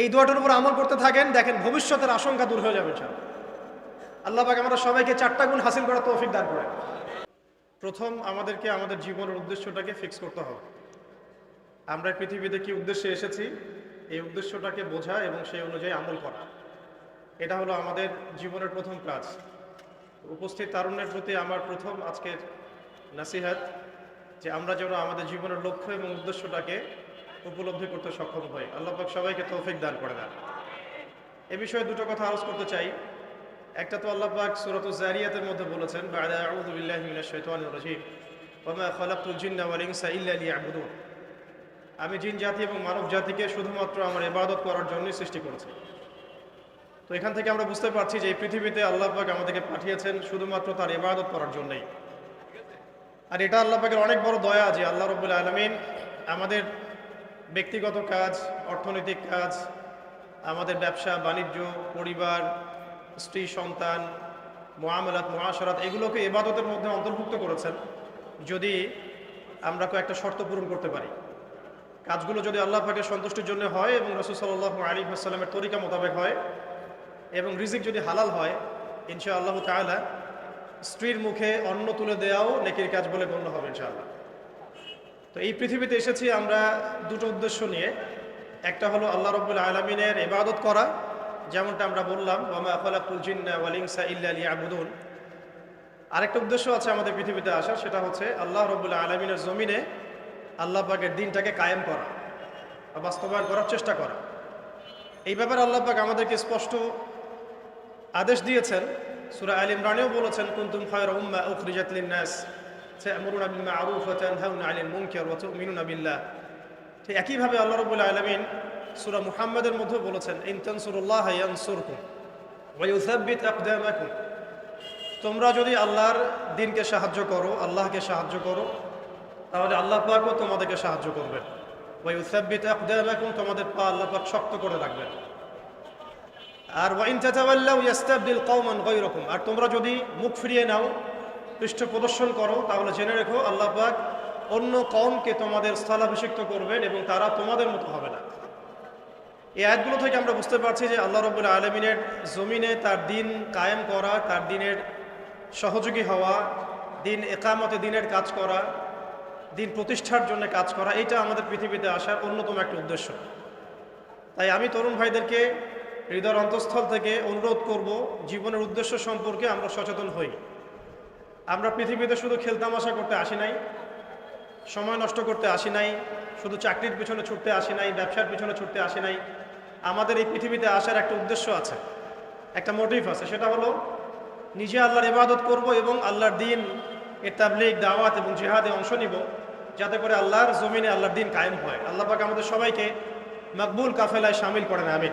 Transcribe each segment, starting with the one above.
এই দোয়াটার উপর আমল করতে থাকেন, দেখেন ভবিষ্যতের আশঙ্কা দূর হয়ে যাবে আল্লাহ পাক আমরা সবাইকে চারটা গুণ হাসিল করার তৌফিক দান করেন। প্রথম, আমাদেরকে আমাদের জীবনের উদ্দেশ্যটাকে ফিক্স করতে হবে। আমরা পৃথিবীতে কি উদ্দেশ্যে এসেছি? এই উদ্দেশ্যটাকে বোঝা এবং সেই অনুযায়ী আমল করা। এটা হলো আমাদের জীবনের প্রথম কাজ। উপস্থিত তারুণ্যের প্রতি আমার প্রথম আজকের নাসিহাত যে আমরা যেন আমাদের জীবনের লক্ষ্য এবং উদ্দেশ্যটাকে উপলব্ধি করতে সক্ষম হই। আল্লাহ পাক সবাইকে তৌফিক দান করে দেন। এ বিষয়ে দুটো কথা আলোচ করতে চাই। একটা তো আল্লাহ পাক সূরাত জারিয়াতের মধ্যে বলেছেন আমি জিন, জাতি এবং মানব জাতিকে শুধুমাত্র আমার ইবাদত করার জন্যই সৃষ্টি করেছি। তো এখান থেকে আমরা বুঝতে পারছি যে এই পৃথিবীতে আল্লাহ পাক আমাদেরকে পাঠিয়েছেন শুধুমাত্র তার ইবাদত করার জন্যই। আর এটা আল্লাহ পাকের অনেক বড় দয়া যে আল্লাহ রবুল্লা আলমিন আমাদের ব্যক্তিগত কাজ, অর্থনৈতিক কাজ, আমাদের ব্যবসা, বাণিজ্য, পরিবার, স্ত্রী, সন্তান মোয়ামলাত মহাসরাত এগুলোকে এবাদতের মধ্যে অন্তর্ভুক্ত করেছেন। যদি আমরা কয়েকটা শর্ত পূরণ করতে পারি। কাজগুলো যদি আল্লাহ পাকের সন্তুষ্টির জন্য হয় এবং রসুল সাল্লাহ আলী আসসালামের তরিকা মোতাবেক হয় এবং রিজিক যদি হালাল হয় ইনশা আল্লাহ তালা স্ত্রীর মুখে অন্ন তুলে দেওয়াও নেকির কাজ বলে গণ্য হবে ইনশাআল্লাহ। তো এই পৃথিবীতে এসেছি আমরা দুটো উদ্দেশ্য নিয়ে। একটা হলো আল্লাহ রব্বুল আলমিনের ইবাদত করা, যেমনটা আমরা বললাম, ওয়ামা আফালাকুল জিন্না ওয়ালিংসা আরেকটা উদ্দেশ্য আছে আমাদের পৃথিবীতে আসা সেটা হচ্ছে আল্লাহ রব্বুল আলমিনের জমিনে আল্লাহ পাকের দিনটাকে কায়েম করা বা বাস্তবায়ন করার চেষ্টা করা। এই ব্যাপারে আল্লাহ পাক আমাদেরকে স্পষ্ট আদেশ দিয়েছেন। সুরা আল ইমরানেও বলেছেন, কুনতুম খায়রা উম্মা উখরিজাত তা'মুরুনা তানহাউনা 'আনিল মুনকার ওয়া তু'মিনুনা বিল্লাহ ঠিক একইভাবে আল্লাহ রাব্বুল আলামিন সূরা মুহাম্মাদের মধ্যে বলেছেন, ইন তানসুরুল্লাহ ইয়ানসুরকুম ওয়া ইউসাব্বিত আকদামাকুম. তোমরা যদি আল্লাহর দিনকে সাহায্য করো, আল্লাহকে সাহায্য করো, তাহলে আল্লাহ পাকও তোমাদেরকে সাহায্য করবেন ওই উসাব্বিত আকদামাকুম, তোমাদের পা আল্লাহ পাক শক্ত করে রাখবেন। আর ওয়াইন তাতাওয়াল্লাউ ইয়াস্তাবদিল কওমান গায়রাকুম। আর তোমরা যদি মুখ ফিরিয়ে নাও পৃষ্ঠ প্রদর্শন করো, তাহলে জেনে রেখো আল্লাহ পাক অন্য কমকে তোমাদের স্থলাভিষিক্ত করবেন এবং তারা তোমাদের মতো হবে না। এই আয়াতগুলো থেকে আমরা বুঝতে পারছি যে আল্লাহ রবুল্লা আলমিনের জমিনে তার দিন কায়েম করা, তার দিনের সহযোগী হওয়া, দিন একামতে দিনের কাজ করা, দিন প্রতিষ্ঠার জন্য কাজ করা, এটা আমাদের পৃথিবীতে আসার অন্যতম একটা উদ্দেশ্য। তাই আমি তরুণ ভাইদেরকে হৃদয়ের অন্তঃস্থল থেকে অনুরোধ করব, জীবনের উদ্দেশ্য সম্পর্কে আমরা সচেতন হই। আমরা পৃথিবীতে শুধু খেলতামাশা করতে আসি নাই, সময় নষ্ট করতে আসি নাই, শুধু চাকরির পিছনে ছুটতে আসি নাই, ব্যবসার পিছনে ছুটতে আসি নাই। আমাদের এই পৃথিবীতে আসার একটা উদ্দেশ্য আছে, একটা মোটিভ আছে, সেটা হলো নিজে আল্লাহর ইবাদত করব এবং আল্লাহর দিন এর তাবলিগ, দাওয়াত এবং জিহাদে অংশ নিব, যাতে করে আল্লাহর জমিনে আল্লাহর দিন কায়েম হয়। আল্লাহ পাক আমাদের সবাইকে মকবুল কাফেলায় সামিল করেন আমি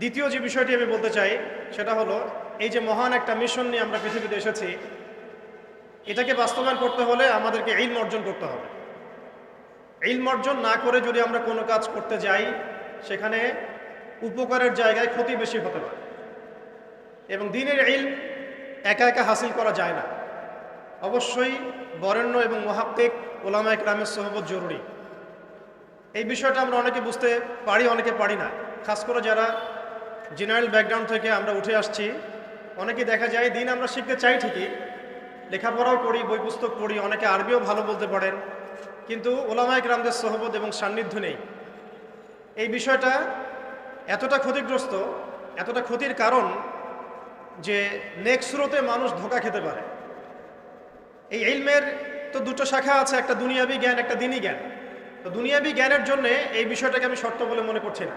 দ্বিতীয় যে বিষয়টি আমি বলতে চাই, সেটা হলো এই যে মহান একটা মিশন নিয়ে আমরা পৃথিবীতে এসেছি, এটাকে বাস্তবায়ন করতে হলে আমাদেরকে ইলম অর্জন করতে হবে। ইলম অর্জন না করে যদি আমরা কোনো কাজ করতে যাই, সেখানে উপকারের জায়গায় ক্ষতি বেশি হতে পারে। এবং দিনের ইলম একা একা হাসিল করা যায় না। অবশ্যই বরেণ্য এবং মহাপ্তিক ওলামা একরামের সহবত জরুরি। এই বিষয়টা আমরা অনেকে বুঝতে পারি, অনেকে পারি না। খাস করে যারা জেনারেল ব্যাকগ্রাউন্ড থেকে আমরা উঠে আসছি অনেকে দেখা যায়, দিন আমরা শিখতে চাই ঠিকই, লেখাপড়াও করি, বই পুস্তক পড়ি, অনেকে আরবিও ভালো বলতে পারেন, কিন্তু ওলামায়ক রামদের সহবত এবং সান্নিধ্য নেই। এই বিষয়টা এতটা ক্ষতিগ্রস্ত, এতটা ক্ষতির কারণ যে নেক্সট স্রোতে মানুষ ধোকা খেতে পারে। এই ইলমের তো দুটো শাখা আছে, একটা দুনিয়াবি জ্ঞান, একটা দিনী জ্ঞান। তো দুনিয়াবি জ্ঞানের জন্য এই বিষয়টাকে আমি শর্ত বলে মনে করছি না।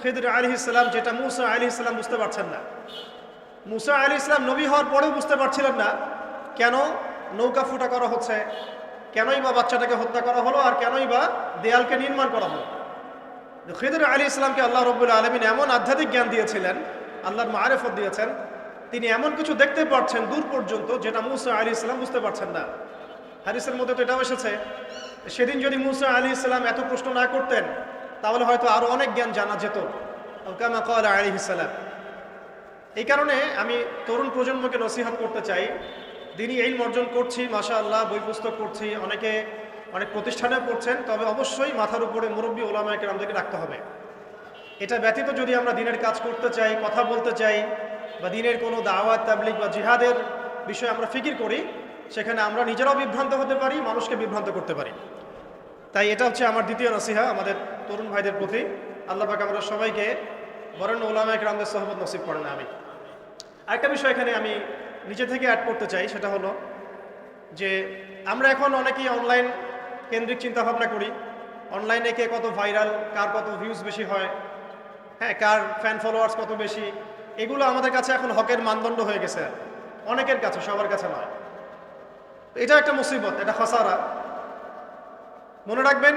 খেদুর আলী ইসলাম যেটা মুসা আলী ইসলাম বুঝতে পারছেন না। মুসা আলী ইসলাম নবী হওয়ার পরেও বুঝতে পারছিলেন না, কেন নৌকা ফুটা করা হচ্ছে, কেনই বা বাচ্চাটাকে হত্যা করা হলো, আর কেনই বা দেয়ালকে নির্মাণ করা হলো। খেদুর আলী ইসলামকে আল্লাহ রব্বুল আলমিন এমন আধ্যাত্মিক জ্ঞান দিয়েছিলেন, আল্লাহর মারেফত দিয়েছেন, তিনি এমন কিছু দেখতে পাচ্ছেন দূর পর্যন্ত, যেটা মুসা আলী ইসলাম বুঝতে পারছেন না। হারিসের মধ্যে তো এটাও এসেছে, সেদিন যদি মুসা আলী ইসলাম এত প্রশ্ন না করতেন তাহলে হয়তো আরও অনেক জ্ঞান জানা যেত। কামা এই কারণে আমি তরুণ প্রজন্মকে নসিহাত করতে চাই। দিনই এই অর্জন করছি মাশা আল্লাহ বই পুস্তক পড়ছি, অনেকে অনেক প্রতিষ্ঠানে পড়ছেন, তবে অবশ্যই মাথার উপরে মুরব্বী ওলামায়কে আমাদেরকে রাখতে হবে। এটা ব্যতীত যদি আমরা দিনের কাজ করতে চাই, কথা বলতে চাই, বা দিনের কোনো দাওয়াত তাবলিক বা জিহাদের বিষয়ে আমরা ফিকির করি, সেখানে আমরা নিজেরাও বিভ্রান্ত হতে পারি, মানুষকে বিভ্রান্ত করতে পারি। তাই এটা হচ্ছে আমার দ্বিতীয় নসিহা, আমাদের তরুণ ভাইদের প্রতি আল্লাহ পাক আমরা সবাইকে বরেণ্য ওলামায়ক রামদের সহবত নসিব করেন আমি আরেকটা বিষয় এখানে আমি নিচে থেকে অ্যাড করতে চাই, সেটা হলো যে আমরা এখন অনেকেই অনলাইন কেন্দ্রিক চিন্তাভাবনা করি। অনলাইনে কে কত ভাইরাল কার কত ভিউজ বেশি হয় হ্যাঁ কার ফ্যান ফলোয়ার্স কত বেশি, এগুলো আমাদের কাছে এখন হকের মানদণ্ড হয়ে গেছে। অনেকের কাছে, সবার কাছে নয়। এটা একটা মুসিবত, এটা খসারা। মনে রাখবেন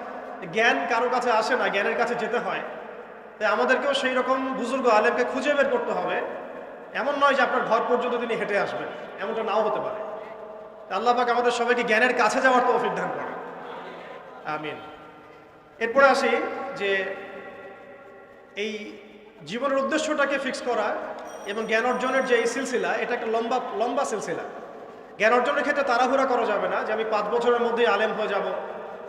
জ্ঞান কারও কাছে আসে না, জ্ঞানের কাছে যেতে হয়। তাই আমাদেরকেও সেই রকম বুজুর্গ আলেমকে খুঁজে বের করতে হবে। এমন নয় যে আপনার ঘর পর্যন্ত তিনি হেঁটে আসবেন, এমনটা নাও হতে পারে। আল্লাহ পাক আমাদের সবাইকে জ্ঞানের কাছে যাওয়ার তো অভিজ্ঞান করে আমিন। এরপরে আসি যে এই জীবনের উদ্দেশ্যটাকে ফিক্স করা এবং জ্ঞান অর্জনের যে এই সিলসিলা, এটা একটা লম্বা লম্বা সিলসিলা। জ্ঞান অর্জনের ক্ষেত্রে তাড়াহুড়া করা যাবে না যে আমি পাঁচ বছরের মধ্যেই আলেম হয়ে যাব।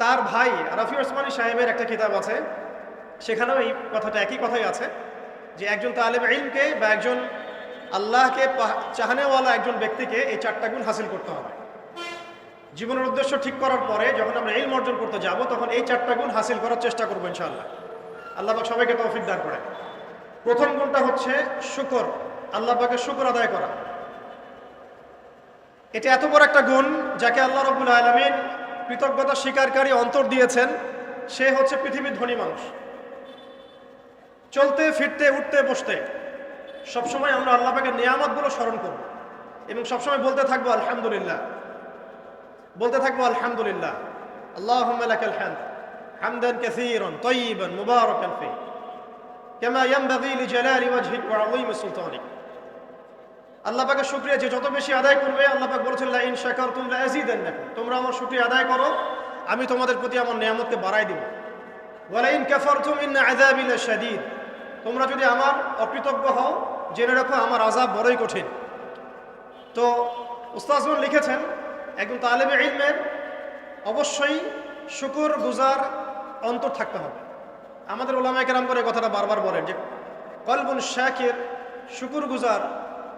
তার ভাই রাফি ওসমানী সাহেবের একটা কিতাব আছে। সেখানেও এই কথাটা, একই কথাই আছে যে একজন তালেব ইলমকে বা একজন আল্লাহকে চাহানেওয়ালা একজন ব্যক্তিকে এই চারটা গুণ হাসিল করতে হবে। জীবনের উদ্দেশ্য ঠিক করার পরে যখন আমরা ইলম অর্জন করতে যাব, তখন এই চারটা গুণ হাসিল করার চেষ্টা করব ইনশাআল্লাহ। আল্লাহ পাক সবাইকে তৌফিক দান করে প্রথম গুণটা হচ্ছে শুকর। আল্লাহ পাকের শুকর আদায় করা। এটা এত বড় একটা গুণ যাকে আল্লাহ রবুল আলমিন কৃতজ্ঞতা স্বীকারকারী অন্তর দিয়েছেন, সে হচ্ছে পৃথিবীর ধনী মানুষ। চলতে, ফিরতে, উঠতে, বসতে, সবসময় আমরা আল্লাহ পাকের নিয়ামতগুলো স্মরণ করব এবং সবসময় বলতে থাকব, আলহামদুলিল্লাহ। বলতে থাকব, আলহামদুলিল্লাহ। আল্লাহ হামদ, হামদান কাসীরান তাইয়িবান মুবারাকান ফি ইয়ানবাগি লিজালালি ওয়াজহিক ওয়া আযীমি সুলতানিক। আল্লাহ পাকের শুকরিয়া যে যত বেশি আদায় করবে, আল্লাহ পাক বলেছেন ইন শাকারতুম দেন না তোমরা আমার শুকরিয়া আদায় করো, আমি তোমাদের প্রতি আমার নিয়ামতকে বাড়াই দেব। ওয়ালা ইন কাফারতুম ইন আযাবি লাশাদীদ তোমরা যদি আমার অকৃতজ্ঞ হও, জেনে রাখো আমার আযাব বড়ই কঠিন। তো উস্তাজগণ লিখেছেন, একজন তালেবে ইলমের অবশ্যই শুকুর গুজার অন্তর থাকতে হবে। আমাদের ওলামায় কেরাম করে কথাটা বারবার বলেন যে, কলবুন শাকের, শুকুর গুজার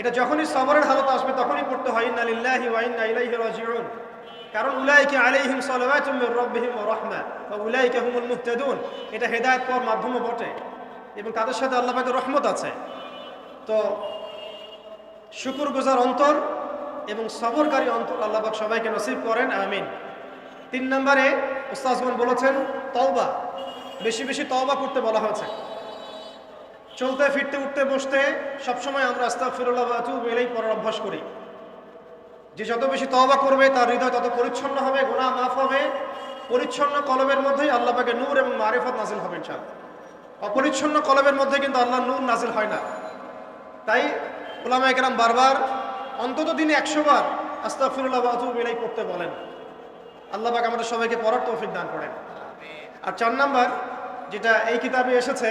এটা যখনই সবরের হালত আসবে, তখনই পড়তে হয় কারণ উলাইকে আলাইহিম সালাওয়াতুম মির রাব্বিহিম ওয়া রাহমা, ওয়া উলাইকা হুমুল মুহতাদুন। এটা হেদায়েত পাওয়ার মাধ্যমও বটে এবং তাদের সাথে আল্লাহ পাকের রহমত আছে। তো শুকুর গুজার অন্তর এবং সবরকারী অন্তর আল্লাহ পাক সবাইকে নসিব করেন, আমিন। তিন নম্বরে উস্তাজগণ বলেছেন, তওবা। বেশি বেশি তওবা করতে বলা হয়েছে। চলতে, ফিরতে, উঠতে, বসতে সবসময় আমরা আস্তাগফিরুল্লাহ ওয়া আতুবু ইলাইহি পড়ার অভ্যাস করি। যে যত বেশি তওবা করবে, তার হৃদয় তত পরিচ্ছন্ন হবে গোনা মাফ হবে। পরিচ্ছন্ন কলবের মধ্যেই আল্লাহ পাকে নূর এবং মারিফত নাজিল হবে ইনশাআল্লাহ। অপরিচ্ছন্ন কলবের মধ্যে কিন্তু আল্লাহ নূর নাজিল হয় না। তাই ওলামা একরাম বারবার অন্তত দিনে একশো বার আস্তাগফিরুল্লাহ ওয়া আতুবু ইলাইহি পড়তে বলেন। আল্লাহ আমাদের সবাইকে পড়ার তৌফিক দান করেন। আর চার নাম্বার, যেটা এই কিতাবে এসেছে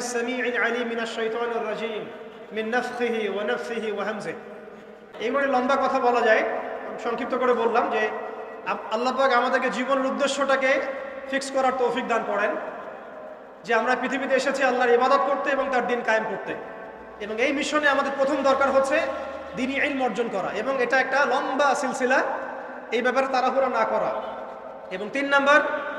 সামিউল আলিম মিনাশ শাইতানির রাজীম মিন নাফখিহি ওয়া নাফসিহি ওয়া হামজিহি এইবারে লম্বা কথা বলা যায়। সংক্ষিপ্ত করে বললাম যে আপ- আল্লাহ পাক আমাদেরকে জীবনের উদ্দেশ্যটাকে ফিক্স করার তৌফিক দান করেন যে আমরা পৃথিবীতে এসেছি আল্লাহর ইবাদত করতে এবং তার দিন কায়েম করতে। এবং এই মিশনে আমাদের প্রথম দরকার হচ্ছে দিনই ইলম অর্জন করা এবং এটা একটা লম্বা সিলসিলা। এই ব্যাপারে তাড়াহুড়া না করা। এবং তিন নাম্বার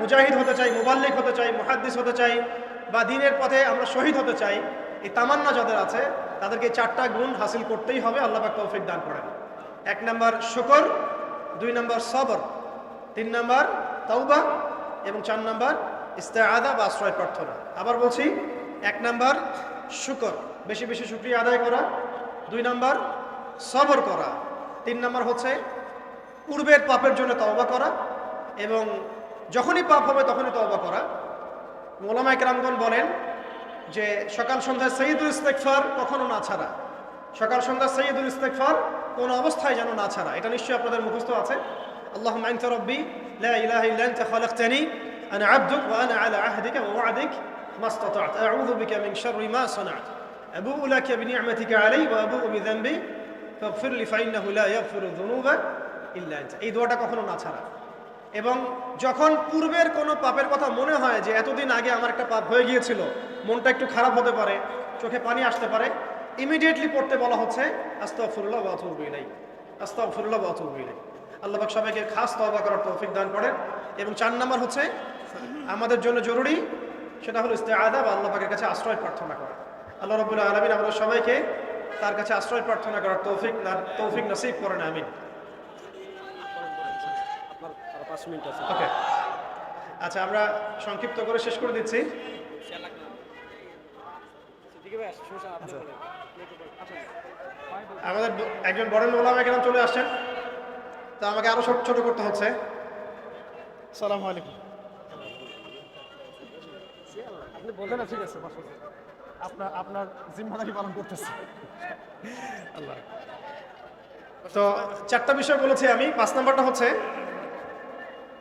মুজাহিদ হতে চাই, মুবাল্লিক হতে চাই, মুহাদ্দিস হতে চাই, বা দিনের পথে আমরা শহীদ হতে চাই, এই তামান্না যাদের আছে, তাদেরকে চারটা গুণ হাসিল করতেই হবে, আল্লাহ পাক তৌফিক দান করেন। এক নম্বর শুকর, দুই নম্বর সবর, তিন নম্বর তাওবা, এবং চার নাম্বার ইস্তেআদা বা আশ্রয় প্রার্থনা। আবার বলছি, এক নম্বর শুকর, বেশি বেশি শুক্রিয়া আদায় করা, দুই নম্বর সবর করা, তিন নম্বর হচ্ছে পূর্বের পাপের জন্য তওবা করা, এবং যখনই পাপ হবে তখনই তওবা করা মোলামাই কেরামগণ বলেন যে সকাল সন্ধ্যায় সঈদুল ইস্তেকফার কখনো না ছাড়া সকাল সন্ধ্যা সৈয়দুল ইস্তেকফার কোন অবস্থায় যেন না ছাড়া এটা নিশ্চয়ই আপনাদের মুখস্থ আছে আল্লাহ আনতা রব্বি লা ইলাহা ইল্লা আনতা খালাকতানি আনা আবদুক ওয়া আনা আলা আহদিকা ওয়া ওয়া'দিক ما استطعت أعوذ بك من شر ما صنعت أبوء لك بنعمتك علي وأبوء بذنبي فاغفر لي فإنه لا يغفر الذنوب إلا أنت এই দোয়াটা কখনো না ছাড়া এবং যখন পূর্বের কোনো পাপের কথা মনে হয় যে এতদিন আগে আমার একটা পাপ হয়ে গিয়েছিল, মনটা একটু খারাপ হতে পারে, চোখে পানি আসতে পারে ইমিডিয়েটলি পড়তে বলা হচ্ছে, আস্তাগফিরুল্লাহ ওয়া আতুবু ইলাইহি, আস্তাগফিরুল্লাহ ওয়া আতুবু ইলাইহি। আল্লাহ পাক সবাইকে খাস তওবা করার তৌফিক দান করেন। এবং চার নাম্বার হচ্ছে, আমাদের জন্য জরুরি সেটা হলো ইস্তেআদা বা আল্লাহ পাকের কাছে আশ্রয় প্রার্থনা করা। আল্লাহ রাব্বুল আলামিন আমাদের সবাইকে তার কাছে আশ্রয় প্রার্থনা করার তৌফিক তৌফিক নসিব করেন, আমিন। পাঁচ মিনিট আছে। ওকে আচ্ছা আমরা সংক্ষিপ্ত করে শেষ করে দিচ্ছি। আসেন আমাদের একজন বড় ওলামা কেরাম চলে আসছেন। তো আমাকে আরও ছোট ছোট করতে হচ্ছে। সালাম আলাইকুম। আপনি বলবেন না ঠিক আছে আপনার আপনার জিম্মাদারি পালন করতেছে। আল্লাহ। তো চারটা বিষয় বলেছি আমি। পাঁচ নাম্বারটা হচ্ছে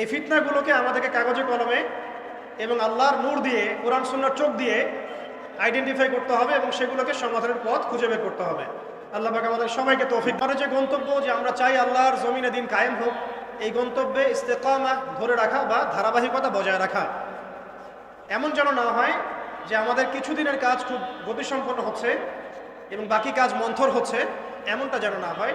এই ফিতনাগুলোকে আমাদেরকে কাগজে কলমে এবং আল্লাহর নূর দিয়ে, কোরআন সুন্নার চোখ দিয়ে আইডেন্টিফাই করতে হবে এবং সেগুলোকে সমাধানের পথ খুঁজে বের করতে হবে। আল্লাহ পাক আমাদের সবাইকে তৌফিক আমাদের যে গন্তব্য যে আমরা চাই আল্লাহর জমিনে দিন কায়েম হোক, এই গন্তব্যে ইস্তেকামা ধরে রাখা বা ধারাবাহিকতা বজায় রাখা। এমন যেন না হয় যে আমাদের কিছুদিনের কাজ খুব গতিসম্পন্ন হচ্ছে এবং বাকি কাজ মন্থর হচ্ছে, এমনটা যেন না হয়।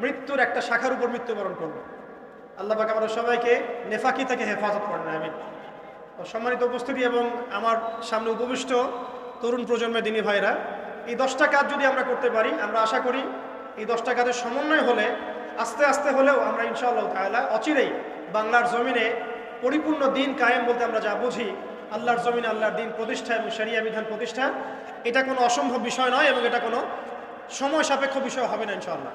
মৃত্যুর একটা শাখার উপর মৃত্যুবরণ করবে আল্লাহ পাক আমাদের সবাইকে নেফাকি থেকে হেফাজত করেন আমি সম্মানিত উপস্থিতি এবং আমার সামনে উপবিষ্ট তরুণ প্রজন্মের দিনী ভাইরা, এই দশটা কাজ যদি আমরা করতে পারি, আমরা আশা করি এই দশটা কাজের সমন্বয় হলে, আস্তে আস্তে হলেও আমরা ইনশাআল্লাহ তাআলা অচিরেই বাংলার জমিনে পরিপূর্ণ দিন কায়েম বলতে আমরা যা বুঝি, আল্লাহর জমিনে আল্লাহর দিন প্রতিষ্ঠা এবং শরিয়া বিধান প্রতিষ্ঠা, এটা কোনো অসম্ভব বিষয় নয় এবং এটা কোনো সময় সাপেক্ষ বিষয় হবে না ইনশাআল্লাহ।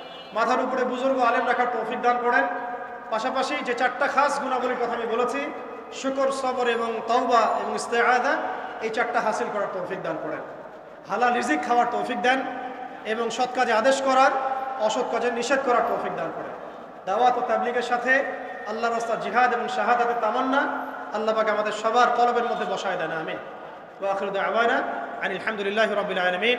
মাথার উপরে বুজুর্গ আলেম রাখার তৌফিক দান করেন। পাশাপাশি যে চারটা খাস গুণাবলীর কথা আমি বলেছি, শুকর, সবর এবং তওবা এবং ইস্তেআদা এই চারটা হাসিল করার তৌফিক দান করেন। হালাল রিজিক খাওয়ার তৌফিক দেন এবং সৎ কাজে আদেশ করার, অসৎ কাজে নিষেধ করার তৌফিক দান করেন। দাওয়াত ও তাবলিগের সাথে আল্লাহ রাস্তা জিহাদ এবং শাহাদাতের তামান্না আল্লাহ পাক আমাদের সবার কলবের মধ্যে বসায় দেন আমি ওয়া আখিরু দাওয়ানা আনিল হামদুলিল্লাহি রাব্বিল আলামিন।